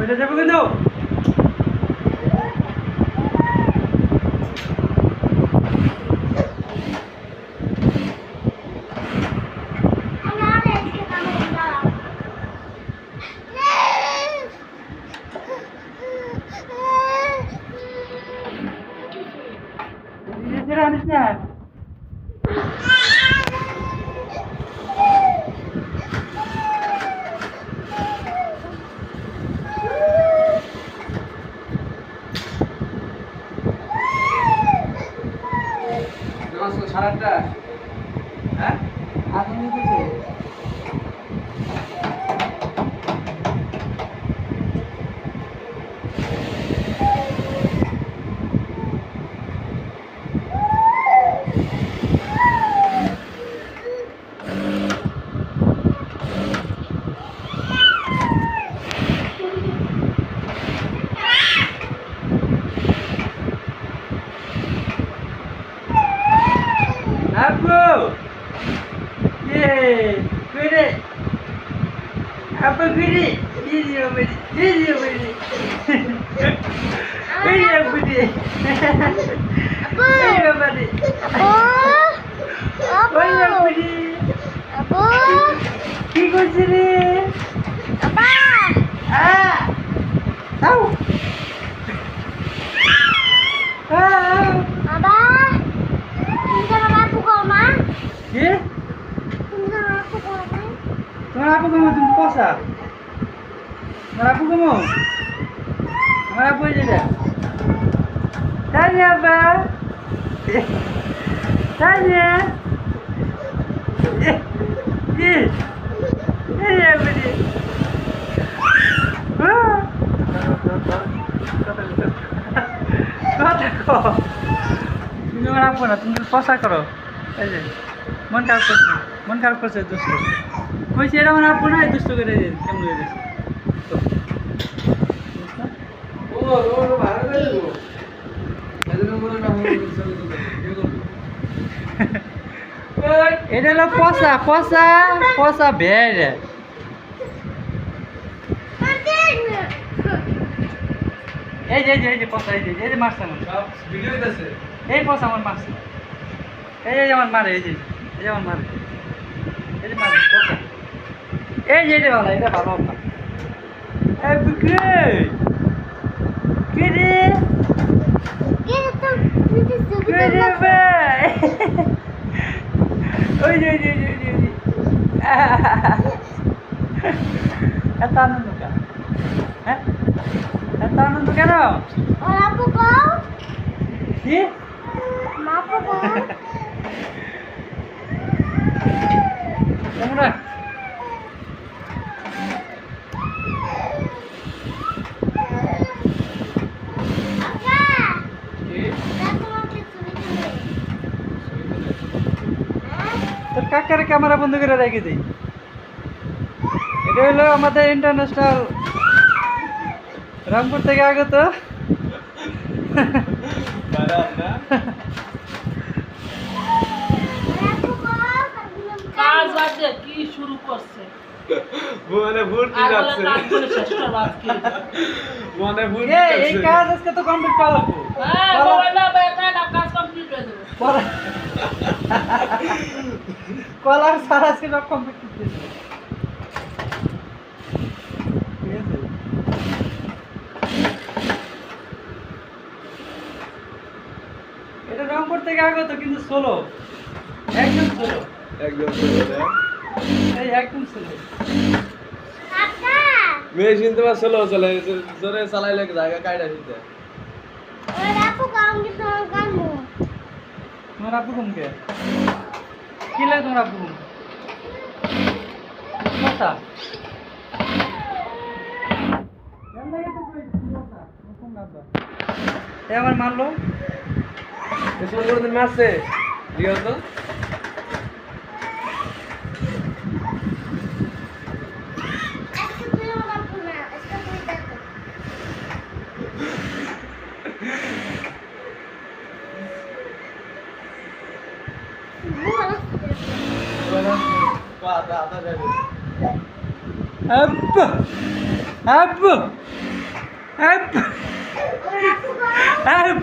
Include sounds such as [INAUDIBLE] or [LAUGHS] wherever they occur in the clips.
ওইটা যাবে কিন্তু। আটটা হ্যাঁ? আগুন Apa gede? Video [LAUGHS] gede! Video gede! Video gede! Video gede! Video gede! কি করছিস রে আহ! আউ! আউ! কি তোমার আপু কেমন তুমি পশা তোমার আপু কেমন তোমার আপু এই যেটা তানিয়া বা তানিয়া কি এই আপনি কথা কো তুমি আমার আপু না তুমি পশা করো এই যে মন খারাপ করছে মন খারাপ করছে দুষ্ট কইছি এটা আমার আপু না দুষ্ট করে দিন কেমন হয়ে গেছে এটা হলো পচা পচা পচা বেড় এই যে এই যে এই যে পচা এই যে এই যে মারছে আমার এই পচা আমার মারছে এই যে আমার মারে এই যে এই যে আমার মারে এই যে মারে পচা এই যে এটা ভালো এটা ভালো আপনার এই বুকে কে রে কে রে ভাই ওই যে ওই যে ওই যে, ওই যে। এত আনন্দ কেন? হ্যাঁ? এত আনন্দ কেন? কি তোমরা তোর কাকার ক্যামেরা বন্ধ করে রেখে দিই। এটা হলো আমাদের ইন্টারন্যাশনাল রংপুর থেকে আগত। কি শুরু করছে? মনে ভর্তি যাচ্ছে। মনে ভর্তি এই এই কাজ আজকে তো কমপ্লিট করা হ্যাঁ বলো। বেটা কাজ কমপ্লিট হয়ে যাবে। কলা কলার সার আজকে সব কমপ্লিট করতেছে এটা রংপুর থেকে আগত কিন্তু সোলো একদম সোলো একদম হ্যাঁ। এই একদম সোলো মেশিন তোমার স্লো চলে জোরে চালাইলে জায়গা কাইটা দিতে? তোমার আপু ঘুমকে কি তোমার আপু কথা লাগে আমার মারলো। এসব করে দিন মারছে। আছে তো? আব্বা আব্বা আপ আপ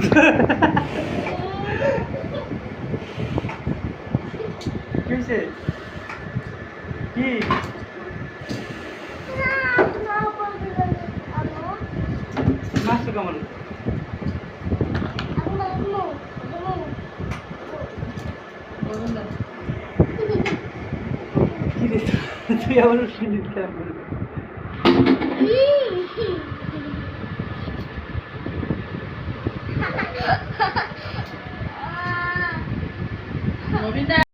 কি হয়েছে কি মারছো কেমন yavrum şimdi sen bunu. Mobilde